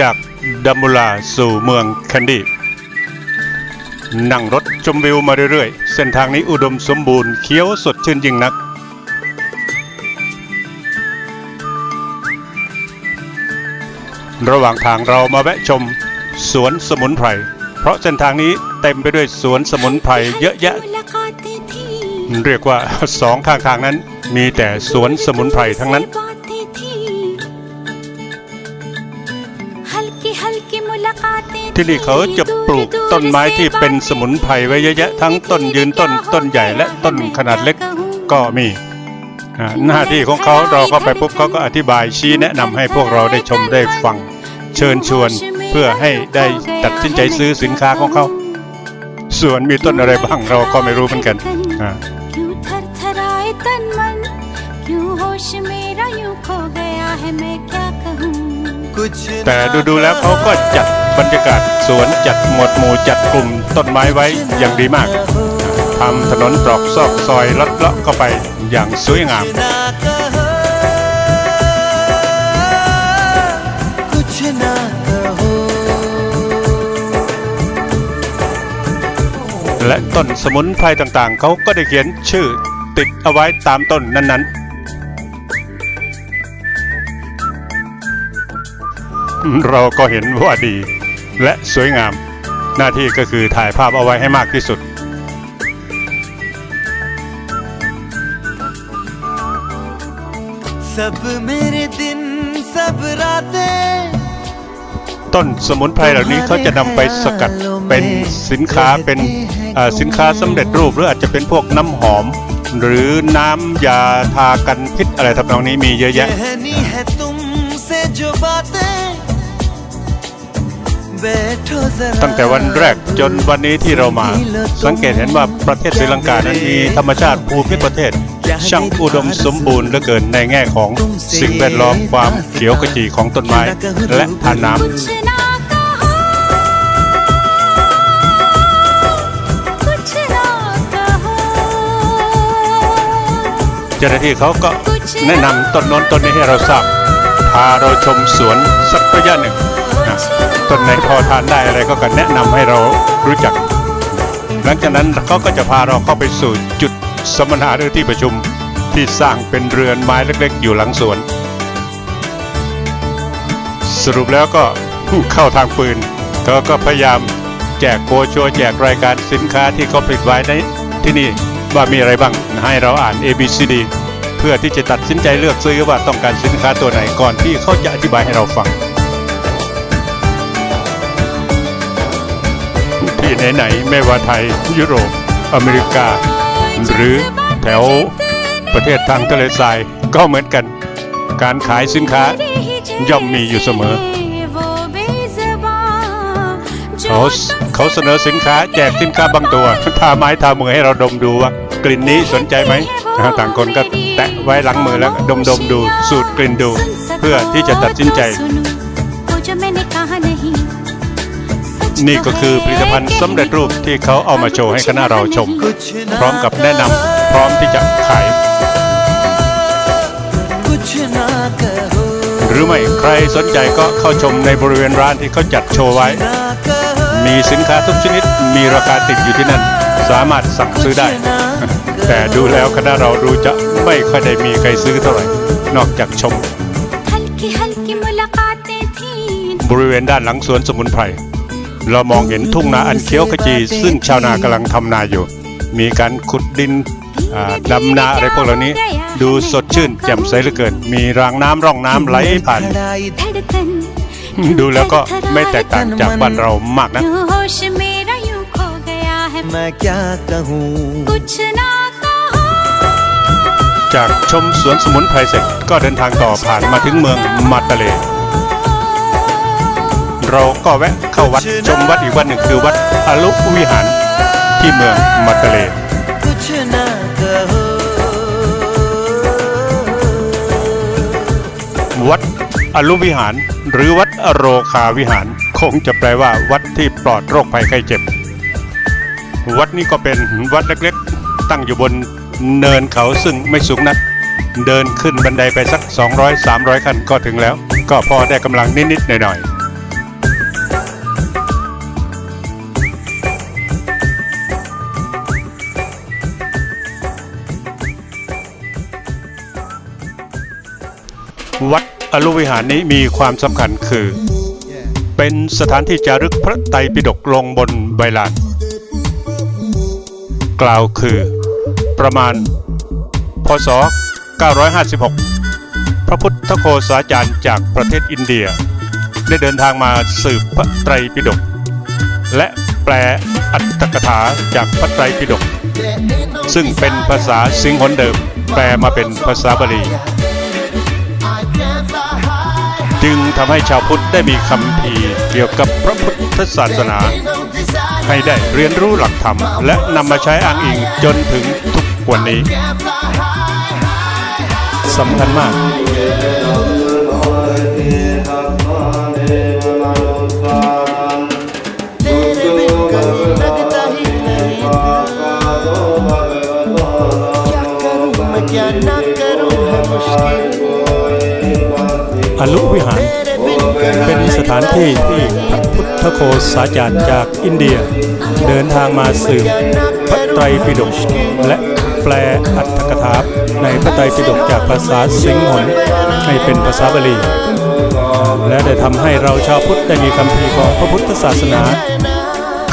จากดัมบูลาสู่เมืองแคนดี้นั่งรถชมวิวมาเรื่อยๆ เส้นทางนี้อุดมสมบูรณ์เคี้ยวสดชื่นยิ่งนัก ระหว่างทางเรามาแวะชมสวนสมุนไพร เพราะเส้นทางนี้เต็มไปด้วยสวนสมุนไพรเยอะแยะ เรียกว่าสองข้างทางนั้นมีแต่สวนสมุนไพรทั้งนั้น ที่นี่เขาจะปลูกต้นไม้ที่เป็นสมุนไพรไว้เยอะแยะทั้งต้นยืนต้นต้นใหญ่และต้นขนาดเล็กก็มีหน้าที่ของเขาเราเข้าไปปุ๊บเขาก็อธิบายชี้แนะนำให้พวกเราได้ชมได้ฟัง เชิญชวนเพื่อให้ได้ตัดสินใจซื้อสินค้าของเขา ส่วนมีต้นอะไรบ้างเราก็ไม่รู้เหมือนกันแต่ดูๆแล้วเขาก็จัด บรรยากาศสวนจัดหมวดหมู่จัดกลุ่มต้นไม้ไว้อย่างดีมากทำถนนตรอกซอกซอยลัดเลาะเข้าไปอย่างสวยงามและต้นสมุนไพรต่างๆ เขาก็ได้เขียนชื่อติดเอาไว้ตามต้นนั้นๆ เราก็เห็นว่าดี และสวยงาม หน้าที่ก็คือถ่ายภาพเอาไว้ให้มากที่สุด ต้นสมุนไพรเหล่านี้เขาจะนำไปสกัดเป็นสินค้าเป็นสินค้าสำเร็จรูปหรืออาจจะเป็นพวกน้ำหอม หรือน้ำยาทากันพิษอะไรทำนองนี้มีเยอะแยะ ตั้งแต่วันแรกจนวันนี้ที่เรามา สังเกตเห็นว่าประเทศศรีลังกานั้นมีธรรมชาติภูมิประเทศ ช่างอุดมสมบูรณ์เหลือเกินในแง่ของสิ่งแวดล้อมความเขียวขจีของต้นไม้และทานน้ำเจ้าหน้าที่เขาก็แนะนำต้นนนต้นนี้ให้เราทราบ พาเราชมสวนสักระยะหนึ่ง ต้นไหนพอทานได้อะไรก็กันแนะนำให้เรารู้จัก หลังจากนั้นเขาก็จะพาเราเข้าไปสู่จุดสัมมนาหรือที่ประชุมที่สร้างเป็นเรือนไม้เล็ก ๆ อยู่หลังสวน สรุปแล้วก็เข้าทางปืนเขาก็พยายามแจกโบรชัวแจกรายการสินค้าที่เขาผลิตไว้ในที่นี่ว่ามีอะไรบ้างให้เราอ่าน A B C D เพื่อที่จะตัดสินใจเลือกซื้อว่าต้องการสินค้าตัวไหนก่อนที่เขาจะอธิบายให้เราฟัง ไหนๆไม่ว่าไทยยุโรป อเมริกา หรือแถวประเทศทางทะเลทรายก็เหมือนกัน การขายสินค้าย่อมมีอยู่เสมอ เขาเขาเสนอสินค้าแจกสินค้าบางตัวทาไม้ทามือให้เราดมดูว่ากลิ่นนี้สนใจไหมต่างคนก็แตะไว้หลังมือแล้วดมดมดูสูตรกลิ่นดู เพื่อที่จะตัดสินใจ นี่ก็คือผลิตภัณฑ์สำเร็จรูปที่เขาเอามาโชว์ให้คณะเราชม พร้อมกับแนะนำพร้อมที่จะขาย หรือไม่ใครสนใจก็เข้าชมในบริเวณร้านที่เขาจัดโชว์ไว้ มีสินค้าทุกชนิดมีราคาติดอยู่ที่นั่น สามารถสั่งซื้อได้ แต่ดูแล้วคณะเราดูจะไม่ค่อยได้มีใครซื้อเท่าไหร่ นอกจากชม บริเวณด้านหลังสวนสมุนไพร เรามองเห็นทุ่งนาอันเขียวขจี ซึ่งชาวนากำลังทำนาอยู่ มีการขุดดินดำนาอะไรพวกเหล่านี้ ดูสดชื่นแจ่มใสเหลือเกิน มีรางน้ำร่องน้ำไหลผ่าน ดูแล้วก็ไม่แตกต่างจากบ้านเรามากนะ จากชมสวนสมุนไพรเสร็จก็เดินทางต่อผ่านมาถึงเมืองมาตาเล เราก็แวะเข้าวัดชมวัดอีกวัดหนึ่งคือวัดอลุวิหารที่เมืองมักกะเลวัดอลุวิหาร หรือวัดอโรคาวิหาร คงจะแปลว่าวัดที่ปลอดโรคภัยไข้เจ็บ วัดนี้ก็เป็นวัดเล็กๆ ตั้งอยู่บนเนินเขาซึ่งไม่สูงนัก เดินขึ้นบันไดไปสัก 200-300 ขั้นก็ถึงแล้ว ก็พอได้กำลังนิดๆหน่อยๆ อรุวิหารนี้มีความสำคัญคือ เป็นสถานที่จารึกพระไตรปิฎกลงบนใบลานกล่าวคือ ประมาณ พศ 956 พระพุทธโฆษาจารย์จากประเทศอินเดีย ได้เดินทางมาสืบพระไตรปิฎกและแปลอัตถกถาจากพระไตรปิฎกซึ่งเป็นภาษาสิงหนเดิม แปลมาเป็นภาษาบาลี จึงทำให้ชาวพุทธได้มีคำพีเกี่ยวกับพระพุทธศาสนา ให้ได้เรียนรู้หลักธรรม และนำมาใช้อ้างอิงจนถึงทุกวันนี้สำคัญมาก ลุวิหาร เป็นสถานที่ที่พระพุทธโคสาจารย์จากอินเดีย เดินทางมาสืบพระไตรปิฎกและแปลอัตถกถาในพระไตรปิฎกจากภาษาสิงห์หนให้เป็นภาษาบาลี และได้ทำให้เราชาวพุทธได้มีคำพีของพระพุทธศาสนา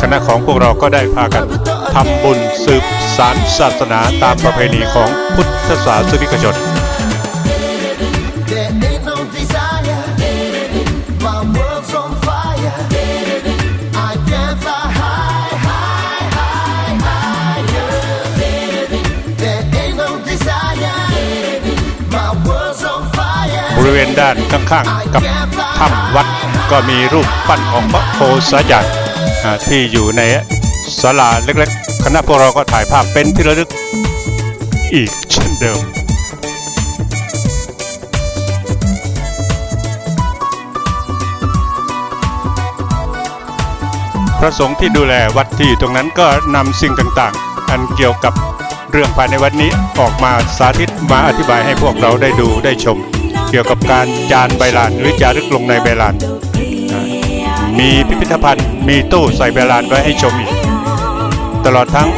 คณะของพวกเราก็ได้พากันทำบุญสืบสารศาสนาตามประเพณีของพุทธศาสนิกชน เวณด้านข้างๆกับถ้ำวัดก็มีรูปปั้นของพระโคสาจารย์อ่าที่อยู่ในศาลาเล็กๆ คณะพวกเราก็ถ่ายภาพเป็นที่ระลึกอีกเช่นเดิมพระสงฆ์ที่ดูแลวัดที่ตรงนั้นก็นำสิ่งต่างๆ อันเกี่ยวกับเรื่องภายในวัดนี้ออกมาสาธิตมาอธิบายให้พวกเราได้ดูได้ชม กี่ยวกับการจานใบลานหรือจารึกลงในใบลาน มีพิพิธภัณฑ์มีตู้ใส่ใบลานไว้ให้ชมตลอดทั้ง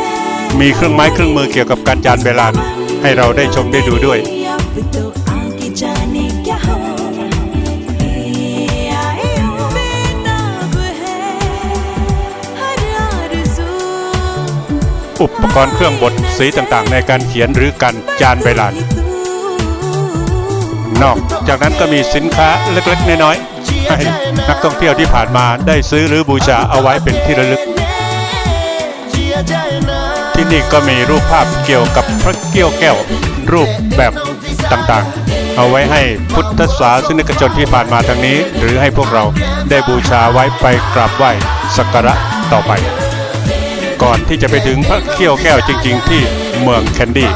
มีเครื่องไม้เครื่องมือเกี่ยวกับการจานใบลานให้เราได้ชมได้ดูด้วย อุปกรณ์เครื่องบดสีต่างๆ ในการเขียนหรือการจานใบลาน นอก จากนั้นก็มีสินค้าเล็กๆ น้อยๆให้นักท่องเที่ยวที่ผ่านมาได้ซื้อหรือบูชาเอาไว้เป็นที่ระลึก ที่นี่ก็มีรูปภาพเกี่ยวกับพระเกี้ยวแก้ว รูปแบบต่างๆ เอาไว้ให้พุทธศาสนิกชนที่ผ่านมาทางนี้ หรือให้พวกเราได้บูชาไว้ไปกราบไหว้สักการะต่อไป ก่อนที่จะไปถึงพระเกี้ยวแก้วจริง ๆ ที่เมืองแคนดี้